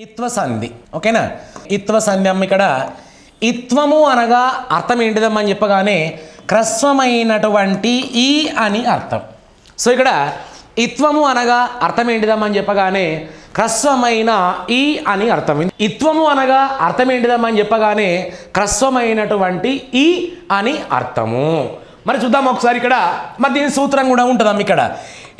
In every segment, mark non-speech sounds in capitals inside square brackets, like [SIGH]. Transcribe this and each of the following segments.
ఇత్వ సంధి ఓకేనా? ఇత్వ సంధి అమ్మ ఇక్కడ ఇత్వము అనగా అర్థం ఏంటిదమ్మని అని చెప్పగానే క్రస్వమైనటువంటి ఈ అని అర్థం. సో ఇక్కడ ఇత్వము అనగా అర్థం ఏంటిదమ్మని చెప్పగానే క్రస్వమైన ఈ అని అర్థం. ఇత్వము అనగా అర్థం ఏంటిదమ్మని చెప్పగానే క్రస్వమైనటువంటి ఈ అని అర్థము. మరి చూద్దాం ఒకసారి ఇక్కడ మరి దీని సూత్రం కూడా ఉంటుందమ్మ ఇక్కడ.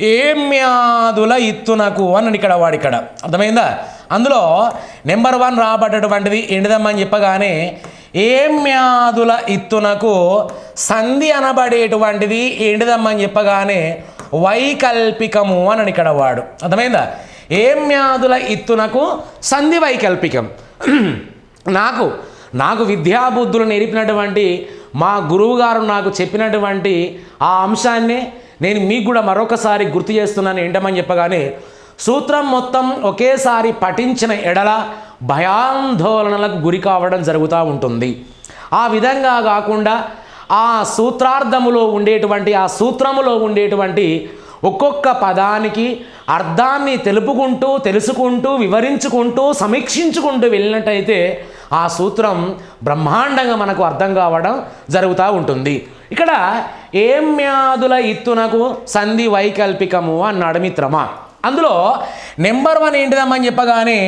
ఏమ్యాదుల ఇత్తునకు అని ఇక్కడ వాడు ఇక్కడ. అర్థమైందా? అందులో నెంబర్ వన్ రాబడ్డటువంటిది ఏంటిదమ్మని చెప్పగానే ఏమ్యాదుల ఇత్తునకు సంధి అనబడేటువంటిది ఏంటిదమ్మని చెప్పగానే వైకల్పికము అని ఇక్కడ వాడు. అర్థమైందా? ఏమ్యాదుల ఇత్తునకు సంధి వైకల్పికం. [CLEARS THROAT] నాకు నాకు విద్యాబుద్ధులు నేర్పినటువంటి మా గురువుగారు నాకు చెప్పినటువంటి ఆ అంశాన్ని నేను మీకు కూడా మరొకసారి గుర్తు చేస్తున్నాను ఏంటమని చెప్పగానే సూత్రం మొత్తం ఒకేసారి పఠించిన ఎడల భయాందోళనలకు గురి కావడం జరుగుతూ ఉంటుంది. ఆ విధంగా కాకుండా ఆ సూత్రార్థములో ఉండేటువంటి ఆ సూత్రములో ఉండేటువంటి ఒక్కొక్క పదానికి అర్థాన్ని తెలుపుకుంటూ తెలుసుకుంటూ వివరించుకుంటూ సమీక్షించుకుంటూ వెళ్ళినట్టయితే ఆ సూత్రం బ్రహ్మాండంగా మనకు అర్థం కావడం జరుగుతూ ఉంటుంది. ఇక్కడ ఏం ఏమ్యాదుల ఇత్తునకు సంధి వైకల్పికము అన్నాడు మిత్రమా? అందులో నెంబర్ వన్ ఏంటిదమ్మని చెప్పగానే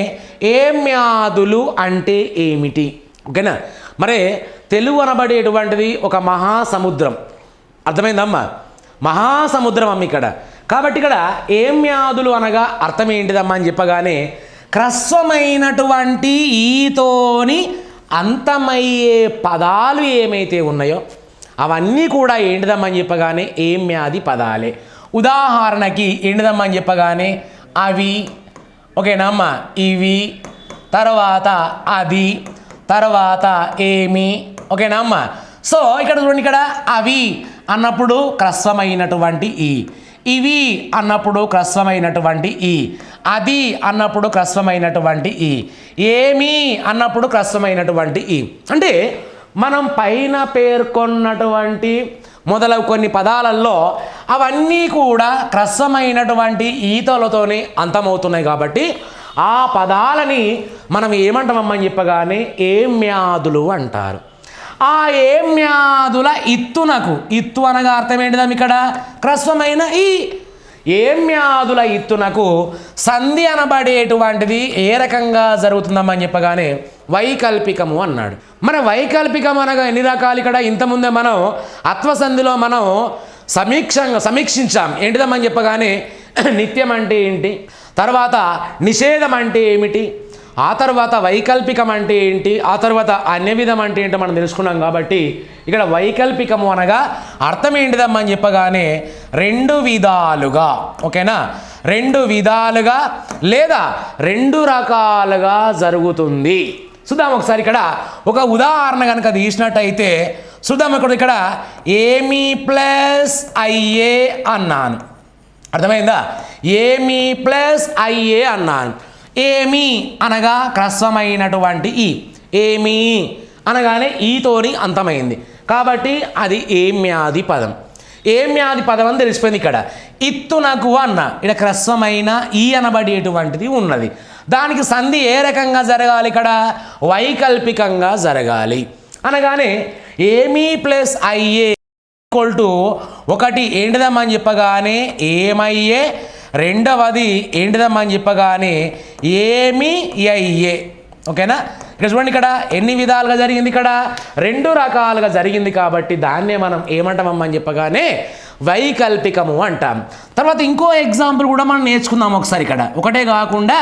ఏం ఏమ్యాదులు అంటే ఏమిటి? ఓకేనా? మరి తెలుగు అనబడేటువంటిది ఒక మహాసముద్రం. అర్థమైందమ్మా? మహాసముద్రం అమ్మ ఇక్కడ. కాబట్టి ఇక్కడ ఏం వ్యాధులు అనగా అర్థం ఏంటిదమ్మా అని చెప్పగానే క్రస్వమైనటువంటి ఈతోని అంతమయ్యే పదాలు ఏమైతే ఉన్నాయో అవన్నీ కూడా ఏంటిదమ్మని చెప్పగానే ఏం వ్యాధి పదాలే. ఉదాహరణకి ఏంటిదమ్మని చెప్పగానే అవి ఓకేనా అమ్మ? ఇవి తర్వాత అది తర్వాత ఏమి ఓకేనా అమ్మ? సో ఇక్కడ చూడండి ఇక్కడ అవి అన్నప్పుడు క్రస్వమైనటువంటి ఈ. ఇవి అన్నప్పుడు క్రస్వమైనటువంటి ఈ. అది అన్నప్పుడు క్రస్వమైనటువంటి ఈ. ఏమి అన్నప్పుడు క్రస్వమైనటువంటి ఈ. అంటే మనం పైన పేర్కొన్నటువంటి మొదలగు కొన్ని పదాలలో అవన్నీ కూడా క్రస్వమైనటువంటి ఈతలతోనే అంతమవుతున్నాయి కాబట్టి ఆ పదాలని మనం ఏమంటామమ్మని చెప్పగానే ఏమ్యాదులు అంటారు. ఆ ఏమ్యాదుల ఇత్తునకు ఇత్తు అనగా అర్థం ఏంటిదాం ఇక్కడ? క్రస్వమైన ఈ. ఏమ్యాదుల ఇత్తునకు సంధి అనబడేటువంటిది ఏ రకంగా జరుగుతుందమ్మని చెప్పగానే వైకల్పికము అన్నాడు. మన వైకల్పికం అనగా ఎన్ని రకాలు ఇక్కడ? ఇంతకుముందే మనం అత్వసంధిలో మనం సమీక్షంగా సమీక్షించాం. ఏంటిదమ్మని చెప్పగానే [CLEARS THROAT] నిత్యం అంటే ఏంటి? తర్వాత నిషేధం అంటే ఏమిటి? ఆ తర్వాత వైకల్పికం అంటే ఏంటి? ఆ తర్వాత అన్యవిధం అంటే ఏంటో మనం తెలుసుకున్నాం కాబట్టి ఇక్కడ వైకల్పికము అనగా అర్థం ఏంటిదమ్మని చెప్పగానే రెండు విధాలుగా ఓకేనా? రెండు విధాలుగా లేదా రెండు రకాలుగా జరుగుతుంది. చూద్దాం ఒకసారి ఇక్కడ ఒక ఉదాహరణ కనుక తీసినట్టయితే చూద్దాం ఇక్కడ ఇక్కడ ఏమి ప్లస్ అయ్యే అన్నాను. అర్థమైందా? ఏమి ప్లస్ అయ్యే అన్నాను. ఏమి అనగా క్రస్వమైనటువంటి ఈ. ఏమి అనగానే ఈతోని అంతమైంది. కాబట్టి అది ఏమ్యాది పదం. ఏమ్యాది పదం అని తెలిసిపోయింది ఇక్కడ. ఇత్తు నాకు అన్న. ఇక్కడ క్రస్వమైన ఈ అనబడేటువంటిది ఉన్నది. దానికి సంధి ఏ రకంగా జరగాలి ఇక్కడ? వైకల్పికంగా జరగాలి. అనగానే ఏమీ ప్లస్ అయ్యే ఈక్వల్ టు ఒకటి ఏంటిదమ్మని చెప్పగానే ఏమయ్యే? రెండవది ఏంటిదమ్మని చెప్పగానే ఏమి అయ్యే ఓకేనా? ఇక్కడ చూడండి ఇక్కడ ఎన్ని విధాలుగా జరిగింది ఇక్కడ? రెండు రకాలుగా జరిగింది కాబట్టి దాన్నే మనం ఏమంటామమ్మని చెప్పగానే వైకల్పికము అంటాం. తర్వాత ఇంకో ఎగ్జాంపుల్ కూడా మనం నేర్చుకుందాం ఒకసారి ఇక్కడ. ఒకటే కాకుండా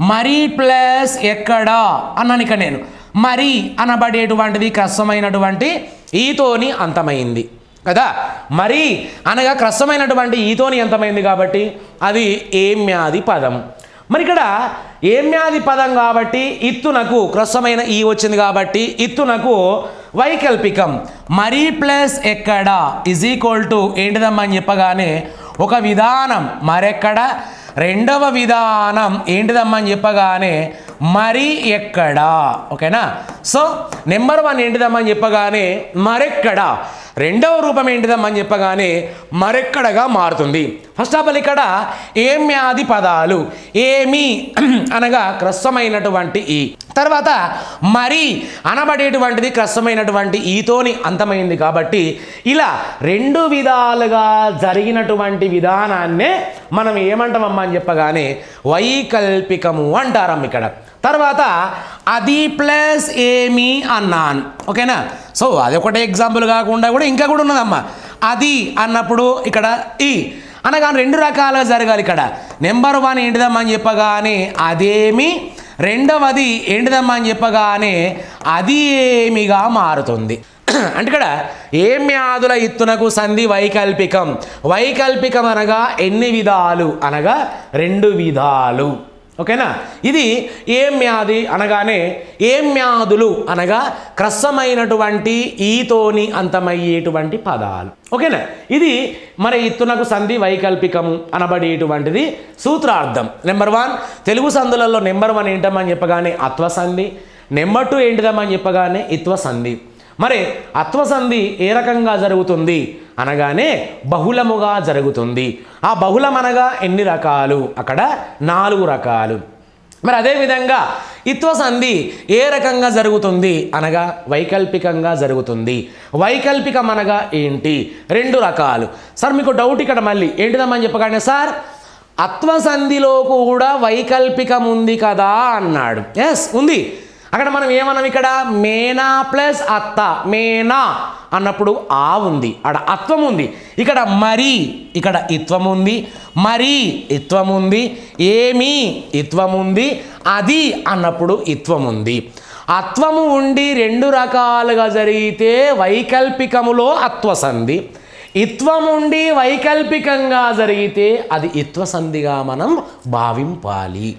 మరి ప్లస్ ఎక్కడ? అన్నాను ఇక నేను. మరి అనబడేటువంటిది క్రస్వమైనటువంటి ఈతోని అంతమైంది. కదా? మరి అనగా క్రస్వమైనటువంటి ఈతోని అంతమైంది కాబట్టి అది ఏమ్యాది పదం. మరి ఇక్కడ ఏమ్యాది పదం కాబట్టి ఇత్తునకు క్రస్వమైన ఈ వచ్చింది కాబట్టి ఇత్తునకు వైకల్పికం. మరి ప్లస్ ఎక్కడ? ఇజ్ ఈక్వల్ టు ఏంటిదమ్మని చెప్పగానే ఒక విధానం. మరెక్కడ? రెండవ విధానం ఏంటిదమ్మని చెప్పగానే మరి ఎక్కడా? ఓకేనా? సో నెంబర్ వన్ ఏంటిదమ్మని చెప్పగానే మరెక్కడ? రెండవ రూపం ఏంటిదమ్మని చెప్పగానే మరెక్కడగా మారుతుంది. ఫస్ట్ ఆఫ్ ఆల్ ఇక్కడ ఏమ్యాది పదాలు? ఏమి? [CLEARS THROAT] అనగా క్రస్వమైనటువంటి ఈ. తర్వాత మరి అనబడేటువంటిది కష్టమైనటువంటి ఈతోని అంతమైంది కాబట్టి ఇలా రెండు విధాలుగా జరిగినటువంటి విధానాన్నే మనం ఏమంటామమ్మా అని చెప్పగానే వైకల్పికము అంటారం ఇక్కడ. తర్వాత అది ప్లస్ ఏమి అన్నాను. ఓకేనా? సో అది ఒకటే ఎగ్జాంపుల్ కాకుండా కూడా ఇంకా కూడా ఉన్నదమ్మా. అది అన్నప్పుడు ఇక్కడ ఈ. అనగా రెండు రకాలుగా జరగాలి ఇక్కడ. నెంబర్ వన్ ఏంటిదమ్మా అని చెప్పగానే అదేమి? రెండవది ఏంటిదమ్మా అని చెప్పగానే అది ఏమిగా మారుతుంది? [CLEARS THROAT] అంటే ఇక్కడ ఏం వ్యాధుల ఇత్తునకు సంధి వైకల్పికం? వైకల్పికం అనగా ఎన్ని విధాలు? అనగా రెండు విధాలు. ఓకేనా? ఇది ఏం వ్యాధి అనగానే ఏం వ్యాధులు అనగా క్రస్సమైనటువంటి ఈతోని అంతమయ్యేటువంటి పదాలు. ఓకేనా? ఇది మరి ఇత్తునకు సంధి వైకల్పికము అనబడేటువంటిది సూత్రార్థం. నెంబర్ వన్ తెలుగు సంధులలో నెంబర్ వన్ ఏంటమ్మని చెప్పగానే అత్వ సంధి నెంబర్ టూ ఏంటిదమ్మని చెప్పగానే ఇత్వ సంధి మరి అత్వసంధి ఏ రకంగా జరుగుతుంది? అనగానే బహుళముగా జరుగుతుంది. ఆ బహుళం అనగా ఎన్ని రకాలు? అక్కడ నాలుగు రకాలు. మరి అదేవిధంగా ఇత్వసంధి ఏ రకంగా జరుగుతుంది? అనగా వైకల్పికంగా జరుగుతుంది. వైకల్పికం అనగా ఏంటి? రెండు రకాలు. సార్ మీకు డౌట్ ఇక్కడ మళ్ళీ. ఏంటిదమ్మని చెప్పగానే సార్? అత్వసంధిలో కూడా వైకల్పికం ఉంది కదా అన్నాడు. ఎస్ ఉంది. అక్కడ మనం ఏమన్నాం ఇక్కడ? మేనా ప్లస్ అత్త. మేనా అన్నప్పుడు ఆ ఉంది. అక్కడ అత్వం ఉంది. ఇక్కడ మరి ఇక్కడ ఇత్వం ఉంది. మరి ఇత్వం ఉంది. ఏమి ఇత్వం ఉంది. అది అన్నప్పుడు ఇత్వం ఉంది. అత్వము ఉండి రెండు రకాలుగా జరిగితే వైకల్పికములో అత్వసంధి ఇత్వముండి ఉండి వైకల్పికంగా జరిగితే అది ఇత్వసంధిగా మనం భావింపాలి.